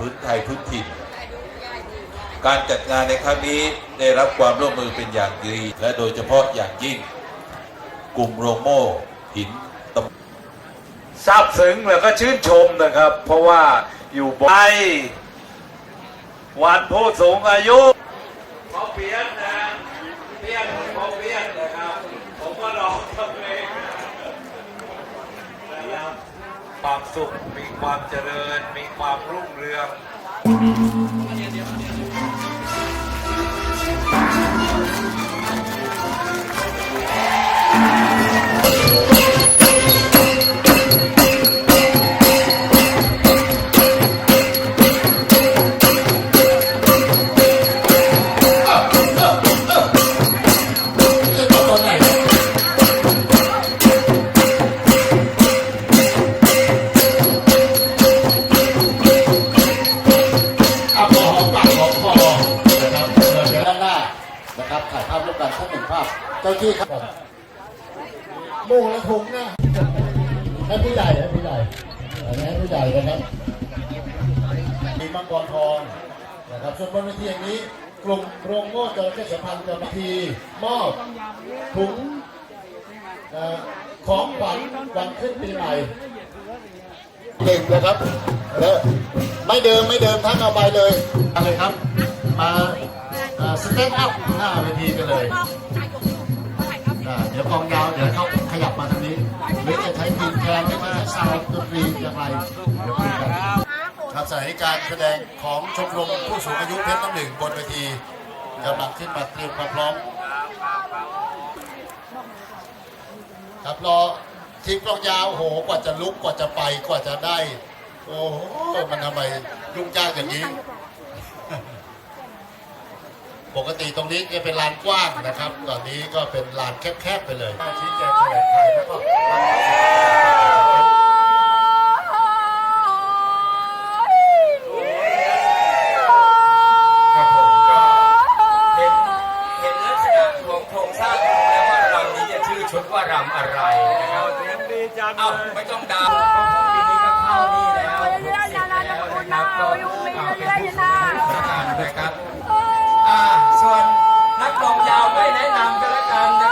พื้นไทยพื้นถิ่น การจัดงานในครั้งนี้ได้รับความร่วมมือเป็นอย่างดี และโดยเฉพาะอย่างยิ่ง กลุ่มโรงโม่หินตำซาบซึ้งแล้วก็ชื่นชมนะครับ เพราะว่าอยู่บนไอวันผู้สูงอายุขอเพียนนะเพียนขอเพียนนะครับ ผมก็รอทำเองนะครับ ความสุข มีความเจริญ มีความรุ่งเรือง ครับถ่ายภาพร่วมกันสักหนึ่งภาพ เจ้าที่ครับผมโม่งและถุงนะให้ผู้ใหญ่ให้ผู้ใหญ่อันนี้ให้ผู้ใหญ่นะครับมีมังกรทองนะครับส่วนบนเวทีอย่างนี้กลุ่มโรงโม่จระเข้สัมพันธ์กรรมทีมอบถุงเอ่อของขวัญวันขึ้นปีใหม่เก่งนะครับแล้วไม่เดิมไม่เดิมท่านเอาไปเลยอะไรครับ มา สเตนด์อัพหน้าเวทีกันเลยอ่าเดี๋ยวกองยาวเดี๋ยวเขาขยับมาทางนี้หรือจะใช้ทีมแทนหรือว่าซาวด์ดนตรีอย่างไรเดี๋ยวคุยกันครับสถานการแสดงของชมรมผู้สูงอายุเพชรน้ำหนึ่งบนเวทีกำลังขึ้นมาเตรียมความพร้อมครับรอทีมกลองยาวโหกว่าจะลุกกว่าจะไปกว่าจะได้ โอ้โหมันทำไมยุ่งยากอย่างนี้ ปกติตรงนี้จะเป็นลานกว้างนะครับ ตอนนี้ก็เป็นลานแคบๆไปเลยชี้แจงแถลงไขแล้วก็ครับผมก็เห็นเห็นลักษณะของโครงสร้างรู้แล้วว่ารำนี้จะชื่อชุดว่ารำอะไรนะครับเสียงดีจังเอ้าไม่ต้องดาวปีนี้ก็เข้านี่แล้วครบสิบแล้วนะครับก็เอาเป็นผู้สูงอายุแล้วกันนะครับ ไม่แ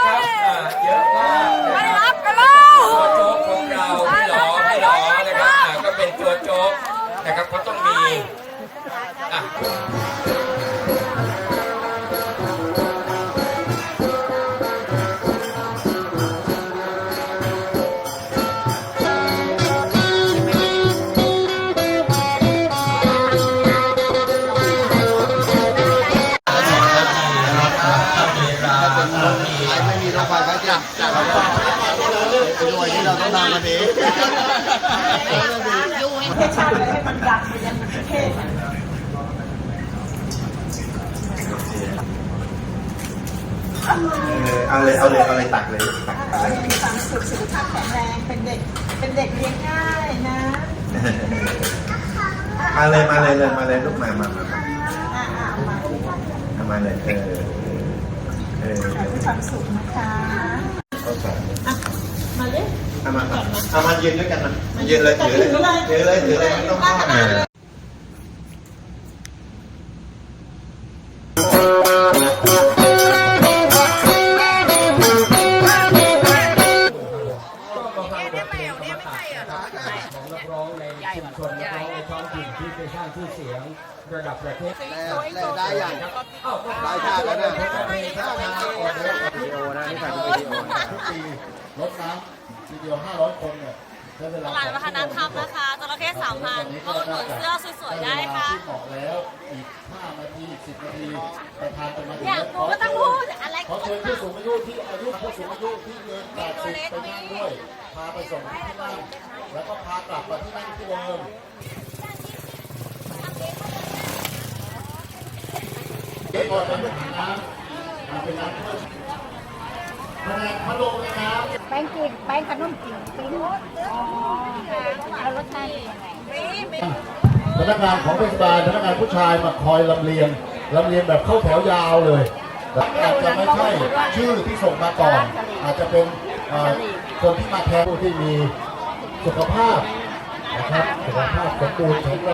ไม่มีรางวัลก็จะจากเราไปด้วยที่เราต้องทำกันเองเอาเลยเอาเลยเอาเลยตักเลยตักขอให้มีความสุขสุขภาพแข็งแรงเป็นเด็กเป็นเด็กเลี้ยงง่ายนะมาเลยมาเลยเลยมาเลยลูกมามามามาอ่าอ่าเอามาเอามาเลยเออเออขอให้มี ความสุขนะคะเข้าใจมาเลยเอามามาเอามายืนด้วยกันมายืนเลยถือเลยถือเลยถือเลยไม่ต้องเข้า นะครับของนักร้องในชุมชนนักร้องในท้องถิ่นที่ไปสร้างชื่อเสียงระดับประเทศได้อย่างเอ้าก็ได้ท่าแล้วนะเพลงท่าทางออกเดินวิดีโอนะนี่ถ่ายวิดีโอทุกปีรถน้ำทีเดียว500 คนเนี่ยใช้เวลาตลาดวัฒนธรรมนะคะจระเข้ สามพันก็อุดหนุนเสื้อสวยๆได้ค่ะ ที่บอกแล้วอีก5นาที10นาทีประธานจะมาถึงอยากรู้ก็ต้องพูดอะไรขอเชิญผู้สูงอายุที่อายุผู้สูงอายุที่เกิน80ไปนั่งด้วย พาไปส่งที่นั่งแล้วก็พากลับมาที่นั่งที่เดิม เดี๋ยวก่อนเป็นน้ำเป็นน้ำเพื่อแผนกพัดลมนะครับ แป้งจีนแป้งขนมจีนปิ้งอ๋อ แล้วรสชาติเป็นยังไงพนักงานของเทศบาลพนักงานผู้ชายมาคอยลำเลียงลำเลียงแบบเข้าแถวยาวเลยแต่อาจจะไม่ใช่ชื่อที่ส่งมาก่อน อาจจะเป็นคนที่มาแทนผู้ที่มีสุขภาพนะครับสุขภาพสมบูรณ์แข็งแรง